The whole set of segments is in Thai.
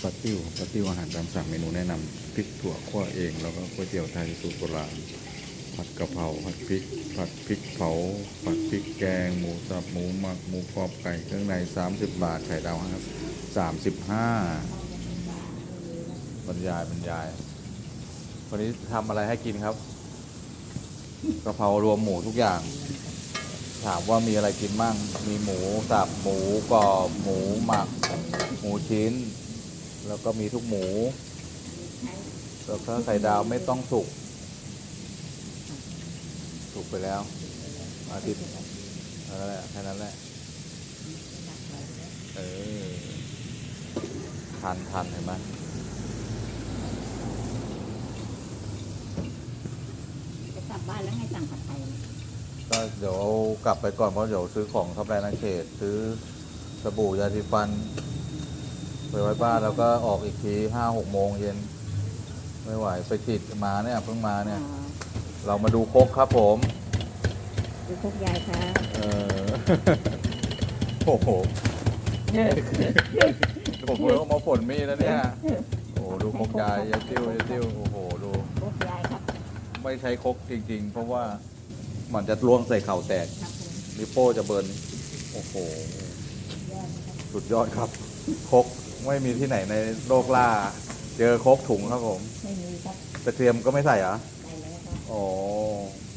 ปลาติ้วปลาติ้วอาหารตามสั่งเมนูแนะนำพริกถั่วคั่วเอง แล้วก็ก๋วยเตี๋ยวไทยสูตรโบราณผัดกะเพราผัดพริก ผัดพริกเผา ผัดพริกแกง หมูสับหมูหมักหมูกรอบไก่เครื่องใน 30 บาทไข่ดาวครับ35 บรรยายบรรยาย วันนี้ทำอะไรให้กินครับกะเพรารวมหมูทุกอย่าง ถามว่ามีอะไรกินมั่ง มีหมูสับหมูกรอบหมูหมัก หมูชิ้น แล้วก็มีทุกหมู แล้วก็ไข่ดาวไม่ต้องสุก สุกไปแล้ว อาทิตย์นั่นแหละแค่นั้นแหละ เออทันทันเห็นไหมจะกลับบ้านแล้วให้สั่งผัดไทยก็เดี๋ยวเอากลับไปก่อนเพราะเดี๋ยวซื้อของเข้าไปในเขต ซื้อสบู่ยาสีฟัน ไปไว้บ้านแล้วก็ออกอีกทีห้าหกโมงเย็น ไม่ไหวไปฉีดมาเนี่ยเพิ่งมาเนี่ยอ๋อเรามาดูโคกครับผมดูพวกยายครับเออโอ้โหผมเพิ่งเอามาฝนมีดแล้วเนี่ยโอ้โหดูโคกยายยาติ้วยาติ้วโอ้โหดูพวกยายครับไม่ใช้ครกจริง ๆ เพราะว่ามันจะล่วงใส่เข่าแตกครับผมลิโป้จะเบิร์นโอ้โหยอดนะครับสุดยอดครับครก ไม่มีที่ไหนในโลกล่า เจอครกถุงครับผม ไม่มีครับกระเทียมก็ไม่ใส่เหรอได้แล้วครับอ๋อ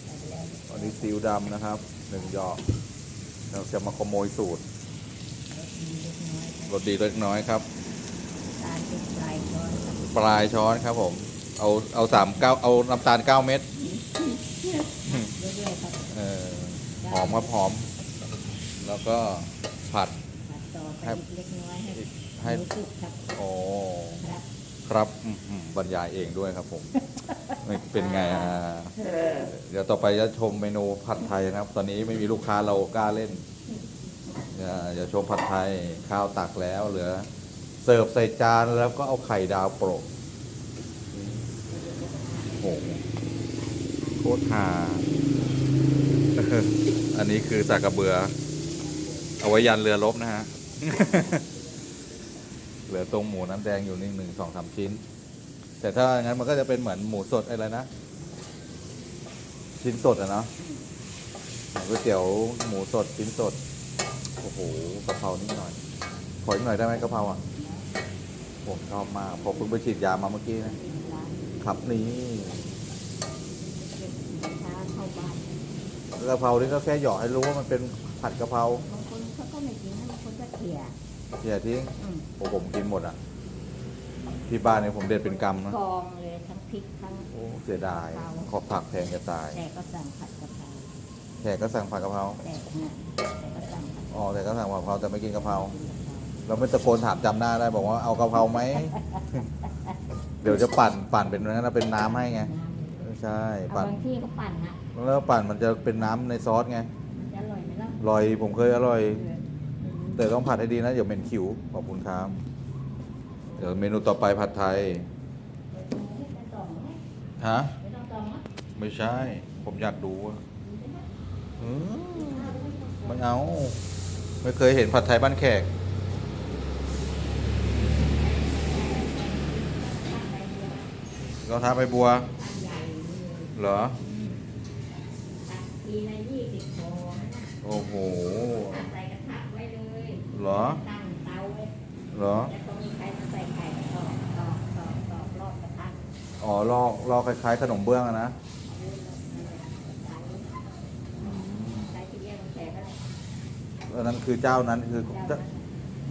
ได้แล้วอันนี้ซีอิ๊วดำนะครับหนึ่งหยอกเราจะมาขโมยสูตรรสดีเล็กน้อยครับรสดีเล็กน้อยครับ ตาลเป็นปลายช้อนครับปลายช้อนครับผม เอาเอาสามเก้าเอาน้ำตาลเก้าเม็ดเรื่อยๆครับเออหอมครับหอม แล้วก็ผัดผัดต่อไปครับอีกเล็กน้อยให้ ให้ รู้สึกครับโอ้ครับครับอื้อหือบรรยายเองด้วยครับผมไม่เป็นไงอะเดี๋ยวต่อไปจะชมเมนูผัดไทยนะครับ ตอนนี้ไม่มีลูกค้าเรากล้าเล่นอย่าอย่าชมผัดไทยข้าวตักแล้วเหลือ เสิร์ฟใส่จานแล้วก็เอาไข่ดาวโปะโอ้โหโคตรฮาอันนี้คือสากกระเบือ เอาไว้ยันเรือรบนะฮะ เหลือตรงหมูน้ำแดงอยู่นี่หนึ่งสองสามชิ้น แต่ถ้างั้นมันก็จะเป็นเหมือนหมูสดอะไรนะ ชิ้นสดอะเนาะก๋วยเตี๋ยวหมูสดชิ้นสด โอ้โหกะเพรานิดหน่อย ขออีกหน่อยได้ไหมกะเพราอะ ผมชอบมากผมเพิ่งไปฉีดยามาเมื่อกี้นะ ครับนี่ก็บสินค้าเข้าบ้านกะเพรานี่ก็แค่หยอกให้รู้ว่ามันเป็นผัดกะเพราบางคนเขาก็ไม่กินนะบางคนก็เขี่ย เสียทิ้งอืมโอ้ผมกินหมดอะ ที่บ้านเนี่ยผมเด็ดเป็นกำนะกองเลยทั้งพริกทั้ง โอ้เสียดายขอบผักแพงจะตาย แต่ก็สั่งผัดกะเพราแขกก็สั่งผัดกะเพรา แต่เนี่ยแต่ก็สั่งผัดอ๋อแต่ก็สั่งผัดกะเพราแต่ไม่กินกะเพรากะเพรา เราไม่ตะโกนถามจำหน้าได้บอกว่าเอากะเพราไหม เดี๋ยวจะปั่นปั่นเป็นนั้นนะเป็นน้ำให้ไงไม่ใช่ เอาปั่นบางที่ก็ปั่นนะแล้วปั่นมันจะเป็นน้ำในซอสไง มันจะอร่อยไหมล่ะ อร่อยผมเคยอร่อยเออ แต่ต้องผัดให้ดีนะเดี๋ยวเหม็นขิวขอบคุณครับ เดี๋ยวเมนูต่อไปผัดไทยไม่ต้องไหมฮะไม่ต้องต้องนะไม่ใช่ ผมอยากดูอะอืมไม่เอา ไม่เคยเห็นผัดไทยบ้านแขก เราทาใบบัวใหญ่เลยเหรอตักทีละยี่สิบโลนะนะโอ้โห หรอตั้งเตาไว้เหรอแล้วก็มีใครมาใส่ไข่ตอกตอกตอกตอกรอบกระทะอ๋อลอกลอกคล้ายๆขนมเบื้องอะนะใช้ที่เรียกมันแตกก็ได้อันนั้นคือเจ้านั้นคือเจ้า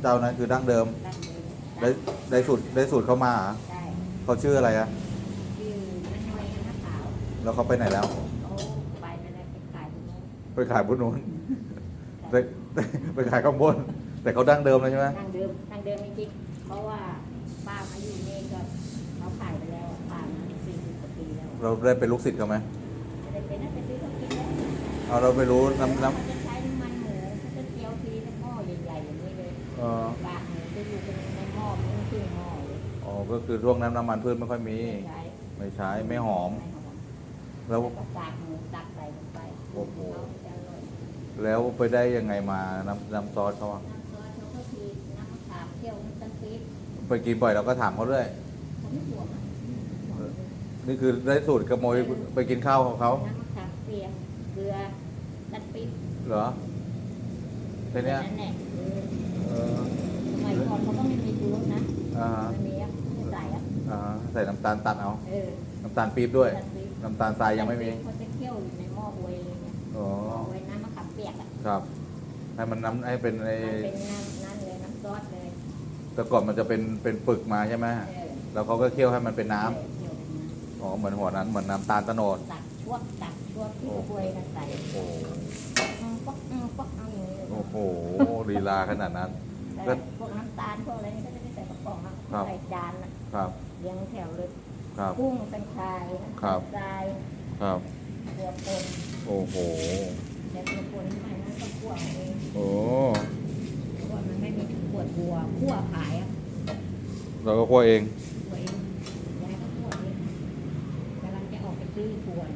เจ้านั้นคือดั้งเดิมดั้งเดิมได้ได้สูตรได้สูตรเข้ามาเหรอใช่เขาชื่ออะไรอะชื่อน้ำน้อยน้ำขาวแล้วเขาไปไหนแล้ว เขาไปไปแล้วไปขายที่โน้นไปขายบนนู้นไปไปขายข้างบน แต่เขาดั้งเดิมเลยใช่ไหมดั้งเดิมดั้งเดิมจริงๆเพราะว่าป้ามาอยู่นี่ก็เขาขายไปแล้วป้ามาสี่สิบกว่าปีแล้วเราได้เป็นลูกศิษย์เขาไหมไม่ได้เป็นนักเป็นซื้อเขากินแล้วเอาเราไม่รู้น้ำน้เขาจะใช้น้ำมันหมูเขาจะเจียวทีในหม้อใหญ่ๆอย่างนี้เลยำเออปากหมูจะอยู่เป็นในหม้อไม่ต้องขึ้นหม้อเลยอ๋อก็คือช่วงนั้นน้ำมันพืชไม่ค่อยมีใช้ไม่ใช้ไม่หอม ไม่หอมแล้ว แล้วก็ปากหมูตักใส่ลงไปโอ้โห เขาจะอร่อย แล้วไปได้ยังไงมาน้ำน้ำซอสเขาอะ น้ำซอสเขาก็ คือน้ำมะขามเคี่ยวน้ำตาลปี๊บอไปกินบ่อยเราก็ถามเขาด้วยผมไม่ห่วงอะนี่คือได้สูตรขโมยไปกินข้าวของเขาน้ำมะขามเปียกเกลือน้ำพริกเหรอแค่เนี้ยนั่นแหละเออเออสมัยก่อนเขาก็ไม่มีชูรสนะอ่าฮะมันมีอะไม่ใส่อะอ่าฮะใส่น้ำตาลตัดเอา เออน้ำตาลปี๊บด้วย น้ำพริกน้ำตาลทรายยังไม่มี เขาจะเคี่ยวอยู่ในหม้อบวยเลยเนี่ยอ๋อหม้อบวยน้ำมะขามเปียกอะครับ ให้มันน้ำให้เป็นไอ้มันเป็นน้ำนั่นเลยน้ำซอสเลย แต่ก่อนมันจะเป็นเป็นปึกมาใช่ไหมเออแล้วเขาก็เคี่ยวให้มันเป็นน้ำเออเคี่ยวเป็นน้ำอ๋อเหมือนหัวนั้นเหมือนน้ำตาลตะโนดตักชวกตักชวกที่กระบวยกันใส่โอ้โหอืมป๊อกอืมป๊อกเอาอย่างนี้เลยโอ้โหลีลาขนาดนั้น แต่พวกน้ำตาลพวกอะไรนี่ก็จะไม่ใส่กระป๋องอะครับ ใส่จานอะครับเรียงแถวเลยครับ กุ้งเป็นชายครับ ทรายครับตัวปนโอ้โห แต่ตัวปนไม่นั้นก็คั่วเอาเองโอ้ วดบัวคั่วขายอะเราก็คั่วเองตัวเองยายก็คั่วเองกำลังจะออกไปซื้อขวด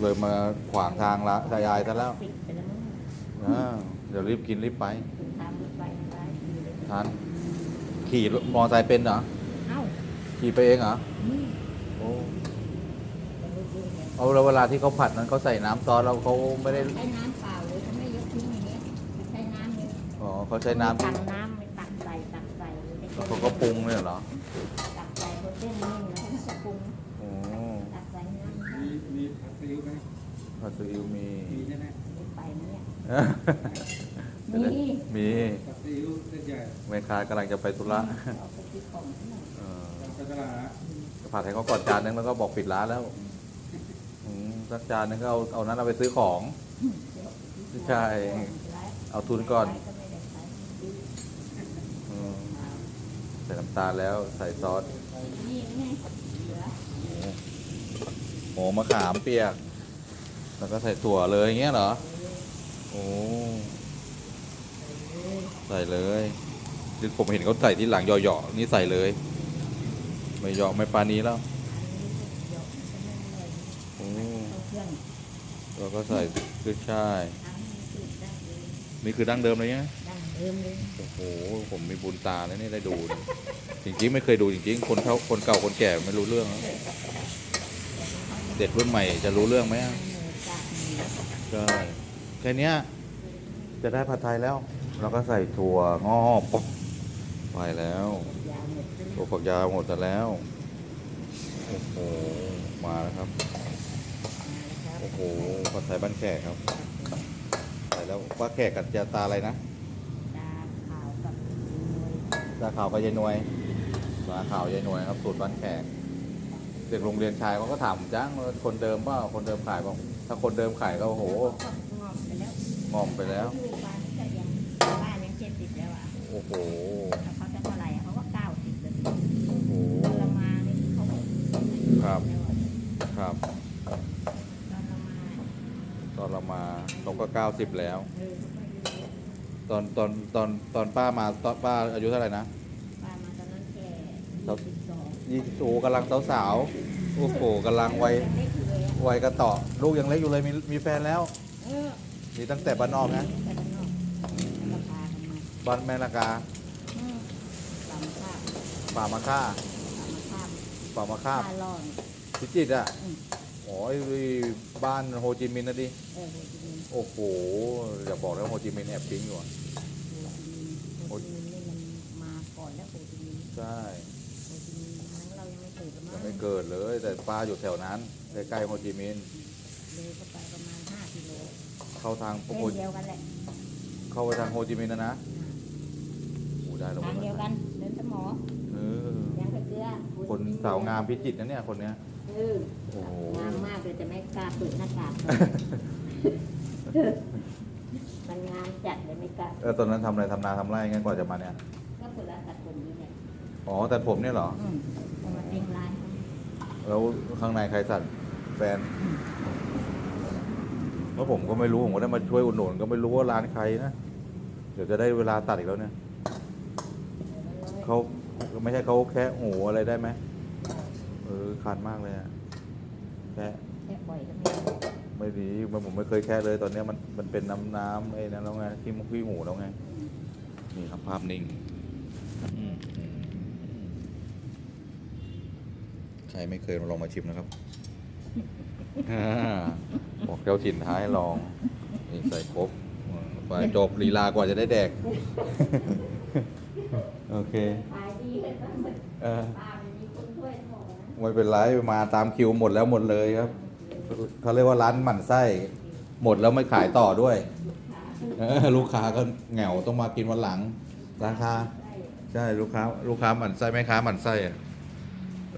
เลยมาขวางทางละชายายซะแล้วปิดไปแล้วมั้งอ่าเดี๋ยวรีบกินรีบไป ถึงตามรถไฟไปดีเลยทัน ขี่รถมอไซค์เป็นเหรอ เอ้าขี่ไปเองเหรออืมโอ้เป็นลูกๆเนี่ยเอาแล้วเวลาที่เขาผัดนั้นเขาใส่น้ำซอสแล้วเขาไม่ได้ ใช้น้ำเปล่าเลยเขาไม่ยกทิ้งอย่างเงี้ยใช้น้ำเนี่ยอ๋อเขาใช้น้ำตักน้ำไปตักใส่ตักใส่ แล้วเขาก็ปรุงเนี่ยเหรอตักใส่บนเส้นนิ่แล้วก็จะปรุงโอ้ตักใส่น้ำมีมีผักซีอิ๊วไหมผัดซีอิ๊วมีมีใช่ไหมไม่ไปเนี่ยมีมีผักซีอิ๊วเส้นใหญ่แม่ค้ากำลังจะไปธุระเอาไปซื้อของที่ไหนเออจากตลาดผัดให้เขากอนจานนึงแล้วก็บอกปิดร้านแล้วอืมสักจานนึงก็เอาเอานั้นเอาไปซื้อของ ใช่ เอาทุนก่อนไม่ได้ใช้ อืมใส่น้ำ ตาลแล้วใส่ซอสนี่ไงเหลือหมูมะขามเปียก แล้วก็ใส่ถั่วเลยอย่างเงี้ยเหรอ โอ้ใส่เลยคือผมเห็นเขาใส่ที่หลังเหยาะๆนี่ใส่เลย ไม่เหยาะไม่ปานี้แล้วโอ้เครื่องแล้วก็ใส่ขึ้นช่ายทำให้ติดได้เลยนี่คือดั้งเดิมเลยเนี่ยดั้ง เดิมเลยโอ้โหผมมีบุญตาแล้วนี่ได้ดูจริงๆ ไม่เคยดูจริง ๆ คนเท่าคนเก่าคนแก่ไม่รู้เรื่อง เด็กรุ่นใหม่จะรู้เรื่องไหมอะหมูจากหมูใช่แค่เนี้ย จะได้ผัดไทยแล้วเราก็ใส่ถั่วงอกไปแล้วถั่วฝักยาวหมดแต่แล้วโอ้โหมาแล้วครับโอ้โหผัดไทยบ้านแขกครับใส่แล้วว่าแขกกับยาตาอะไรนะ ดาขาวกับมวย ตาขาวกับยายนวยตาขาวยายนวยครับสูตรบ้านแขกเด็กโรงเรียนชายเขาก็ถามจ้างว่าคนเดิมเปล่าคนเดิมขายเปล่าถ้าคนเดิมขายก็โอ้โหงอมไปแล้วงอมไปแล้วอยู่บ้านก็ยังบ้านยังเจ็ดสิบแล้วอะโอ้โหแล้วเขาจะเท่าไหร่อะเขาก็เก้าสิบเลยโอ้โหตอนเรามานี่เขาก็ครับแล้วอะครับตอนเรามาตอนเรามาเราก็เก้าสิบแล้ว ตอนตอนตอนตอนป้ามาตอนป้าอายุเท่าไหร่นะป้ามาตอนนั้นแก่ครับสิบสองยี่สิบโอ้กำลังสาวๆโอ้โหกำลังวัยยังเล็กอยู่เลยอะวัยกระต่อลูกยังเล็กอยู่เลยมีมีแฟนแล้วเออนี่ตั้งแต่บ้านนอกนะแต่ด้านนอกราคากันมาบ้านแม่ละกาอืมสามข้าวป่ามาค่าสามข้าวป่ามาค่าห้าร้อยพิจิตรอะอืม โอ้ยบ้านโฮจิมินห์นะดิเออโฮจิมินห์โอ้โหอย่าบอกแล้วาโฮจิมินห์แอบทิ้งอยู่อะ โฮจิมินห์โฮจิมินห์นี่มันมาก่อนแล้วโฮจิมินห์ใช่โฮจิมินห์นั้นเรายังไม่เกิดกันยังมั้งไม่เกิดเลย แต่ป้าอยู่แถวนั้นใกล้ๆโฮจิมินห์เลยก็ไปประมาณห้ากิโลเข้าทางเส้โฮนเดียวกันแหละเข้าไปทางโฮจิมินห์นะนะโอ้ได้แล้วทางเดียวกันเดินสมอเออยังกระเกลือโฮคนจิมินห์สาวงามพิจิตรนะเนี่ยคนเนี้ยเออโอ้โห งามมากเลยแต่ไม่กล้าเปิดหน้ากากมันงาม จัดเลยไม่กล้าเออตอนนั้นทำอะไรทำนาทำไรงั้นกว่าจะมาเนี่ย ก็คนละตัดผมนี่แหละอ๋อแต่ผมเนี่ยเหรอ อืมเอามาเต็มร้าน แล้วข้างในใครสั่นแฟนแล้วผมก็ไม่รู้ ผมก็ได้มาช่วยอุดหนุนก็ไม่รู้ว่าร้านใครนะ เดี๋ยวจะได้เวลาตัดอีกแล้วเนี่ย เขาไม่ใช่เขาแค่หูอะไรได้ไหมเออคันมากเลยอะแค่ แค่ปล่อยก็ไม่ ได้ไม่ดีมันผมไม่เคยแค่เลย ตอนเนี้ยมันมันเป็นน้ำน้ำไอ้นั่นแล้วไงที่มุกขี้หมูแล้วไงนี่ครับภาพนิ่งอืมอืมอืมใครไม่เคยมาลองมาชิมนะครับอ่าบอกเจ้าถิ่นท้ายลองนี่ใส่ครบไปจบลีลากว่าจะได้แดก โอเคขายดีเลยก็เหมือนเออป้าไม่มีคนช่วยบอกนะไม่เป็นไรมาตามคิวหมดแล้วหมดเลยครับ เขาเรียกว่าร้านหมั่นไส้ หมดแล้วไม่ขายต่อด้วยเออลูกค้าก็เหงาต้องมากินวันหลังราคาใช่ลูกค้า ลูกค้าหมั่นไส้แม่ค้าหมั่นไส้อะ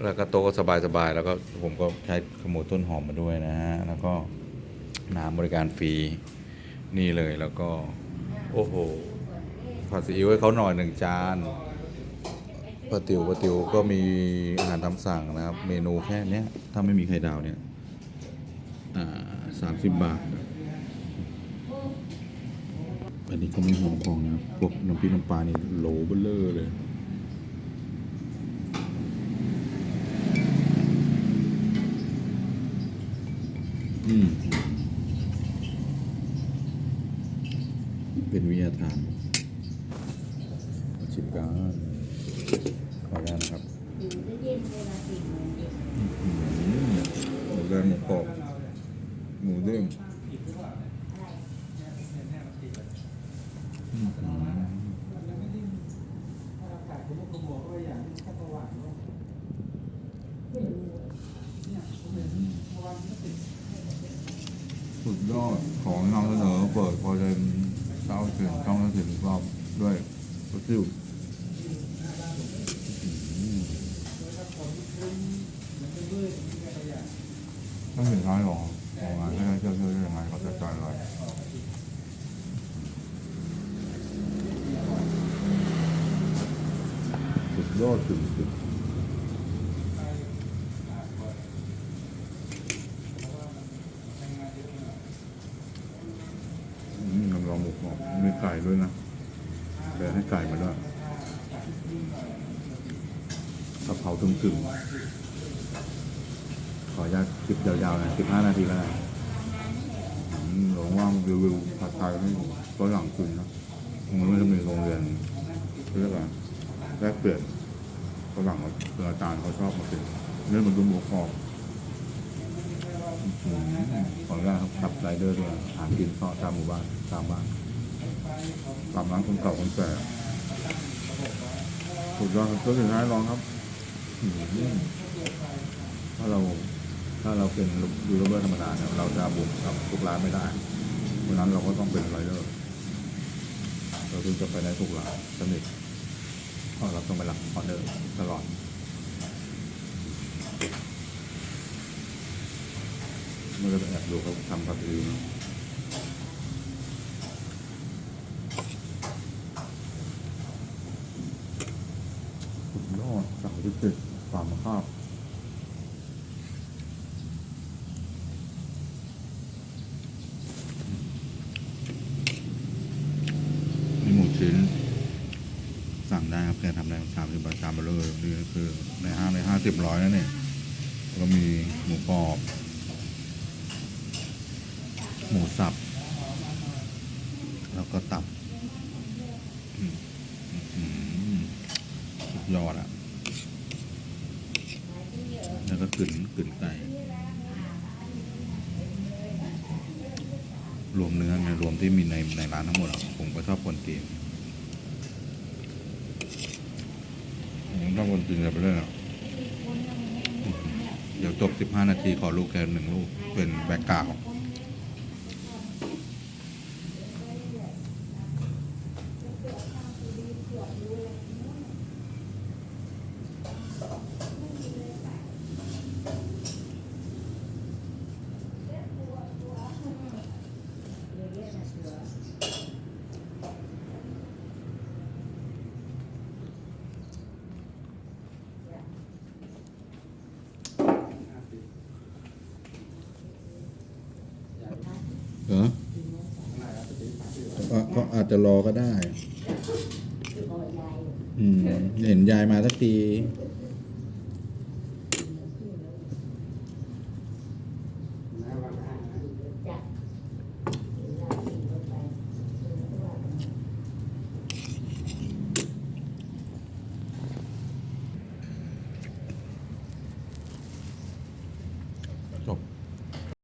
แล้วก็โต๊ะก็สบายๆแล้วก็ผมก็ใช้ขโมยต้นหอมมาด้วยนะฮะแล้วก็น้ำบริการฟรีนี่เลยแล้วก็ โอ้โหผัดซีอิ๊วให้เขาหน่อยหนึ่งจานปลาติวปลาติวก็มีอาหารตามสั่งนะครับ เมนูแค่นี้ถ้าไม่มีไข่ดาวเนี่ย สามสิบบาท อันนี้ก็ไม่หอมของนะครับพวกน้ำพริกน้ำปลานี่โหลเบลเลอร์เลยอืมเป็นวิทยาทานมาชิมกันขออนุญาตนะครับถึงจะเย็นเวลาสี่โมงเย็นอืมหมูแดงหมูกรอบ หมูเด้งอะไรอืมถ้าของน้อวานก็ติดสุดยอดของนำเสนอเปิดพอจะเช้าถึงช่องถึงรอบด้วยก็ซิ่วต้องถ้าเห็นท้ายหรอ ของงานไม่ได้เชื่อเชื่อยังไงเขาจะจ่ายอะไรสุดยอดสุดสุดอืมน้ำลองหมูกรอบมีไก่ด้วยนะเดี๋ยวให้ไก่มาด้วยกะเพราถึงๆขออนุญาตคลิปยาวๆนะ15 นาทีแล้วนะ หลงว่างรีวิวผัดไทยให้ฝรั่งกินนะมันไม่ได้มีโรงเรียนเรียกว่าแลกเปลี่ยนฝรั่งเขาคืออาจารย์เขาชอบมากินเรื่มันดูหมูกรอบอืมขออนุญาตครับขับไรเดอร์ด้วยหากินเสาะตามหมู่บ้านตามบ้านตามร้านคนเก่าคนแก่สุดยอดครับตัวสุดท้ายลองครับถ้าเรา ถ้าเราเป็นยูทูบเบอร์ธรรมดาเนี่ยเราจะบุกกับทุกร้านไม่ได้เพราะนั้นเราก็ต้องเป็นไรเดอร์เราถึงจะไปได้ทุกร้านสนิทเพราะเราต้องไปรับออเดอร์ตลอดเมื่อก็ไปแอบดูเขาทำผัดซีอิ๊วเนสุดยอดสั่งที่เจ็ดสามคาบ มีหมูชิ้น สั่งได้ครับแค่ทำได้สามสิบบาทสามเบลเลยนี่ คือในห้างในห้าสิบร้อยนั่นเองแล้วมีหมูกรอบ หมูสับ แล้วก็ตับสุดยอดอะ แล้วก็กึ่นกึ่นไก่รวมเนื้อไงรวมที่มีในในร้านทั้งหมดผมก็ชอบคนจีน ผมชอบคนตื่นจะไปเรื่อยอะเดี๋ยวจบ 15 นาทีขอลูกแกหนึ่งลูกเป็นแบกกาวด์ เยอะๆนะเสือ เหรอก็ก็อาจจะรอก็ได้คือบ่อยใหญ่อืมเห็นยายมาสักที